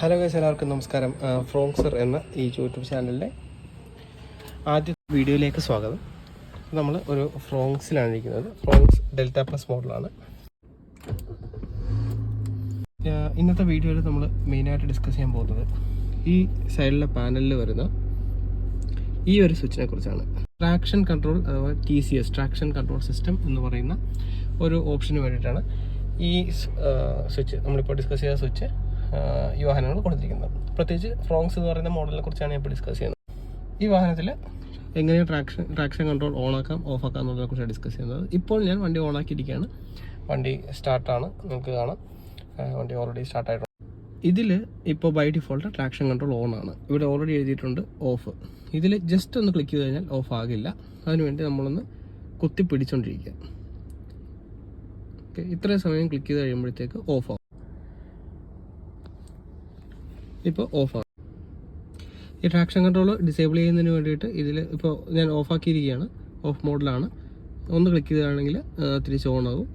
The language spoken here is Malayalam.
ഹലോ ഗൈസ് എല്ലാവർക്കും നമസ്കാരം. ഫ്രോങ്സർ എന്ന ഈ യൂട്യൂബ് ചാനലിലെ ആദ്യ വീഡിയോയിലേക്ക് സ്വാഗതം. നമ്മൾ ഒരു ഫ്രോങ്സിലാണ് ഇരിക്കുന്നത്. ഫ്രോങ്സ് ഡെൽറ്റ പ്ലസ് മോഡലാണ് ഇന്നത്തെ വീഡിയോയിൽ നമ്മൾ മെയിനായിട്ട് ഡിസ്കസ് ചെയ്യാൻ പോകുന്നത് ഈ സൈഡിലെ പാനലിൽ വരുന്ന ഈ ഒരു സ്വിച്ചിനെ കുറിച്ചാണ്. ട്രാക്ഷൻ കൺട്രോൾ അഥവാ T C S traction control system എന്ന് പറയുന്ന ഒരു ഓപ്ഷന് വേണ്ടിയിട്ടാണ് ഈ സ്വിച്ച് നമ്മളിപ്പോൾ ഡിസ്കസ് ചെയ്ത സ്വിച്ച് ഈ വാഹനങ്ങൾ കൊടുത്തിരിക്കുന്നത്. പ്രത്യേകിച്ച് ഫ്രോങ്സ് എന്ന് പറയുന്ന മോഡലിനെ കുറിച്ചാണ് ഞാൻ ഇപ്പോൾ ഡിസ്കസ് ചെയ്യുന്നത്. ഈ വാഹനത്തിൽ എങ്ങനെ ട്രാക്ഷൻ ട്രാക്ഷൻ കൺട്രോൾ ഓൺ ആക്കാം ഓഫ് ആക്കാം എന്നുള്ളതിനെ കുറിച്ചാണ് ഡിസ്കസ് ചെയ്യുന്നത്. ഇപ്പോൾ ഞാൻ വണ്ടി ഓൺ ആക്കിയിരിക്കുകയാണ് വണ്ടി സ്റ്റാർട്ടാണ് നിങ്ങൾക്ക് കാണാം. വണ്ടി ഓൾറെഡി സ്റ്റാർട്ടായിട്ടുണ്ട് ഇതിൽ ഇപ്പോൾ by default traction control on ആണ്. ഇവിടെ ഓൾറെഡി എഴുതിയിട്ടുണ്ട് ഓഫ് ഇതിൽ ജസ്റ്റ് ഒന്ന് ക്ലിക്ക് ചെയ്ത് കഴിഞ്ഞാൽ ഓഫ് ആകില്ല. അതിനുവേണ്ടി നമ്മളൊന്ന് കുത്തി പിടിച്ചോണ്ടിരിക്കുക ഓക്കെ ഇത്രയും സമയം ക്ലിക്ക് ചെയ്ത് കഴിയുമ്പോഴത്തേക്ക് ഓഫ് ആവും. ഇപ്പോൾ ഓഫ് ആവും ഈ ട്രാക്ഷൻ കൺട്രോൾ ഡിസേബിൾ ചെയ്യുന്നതിന് വേണ്ടിയിട്ട് ഇതിൽ ഇപ്പോൾ ഞാൻ ഓഫാക്കിയിരിക്കുകയാണ് ഓഫ് മോഡിലാണ് ഒന്ന് ക്ലിക്ക് ചെയ്യുകയാണെങ്കിൽ തിരിച്ച് ഓൺ ആകും.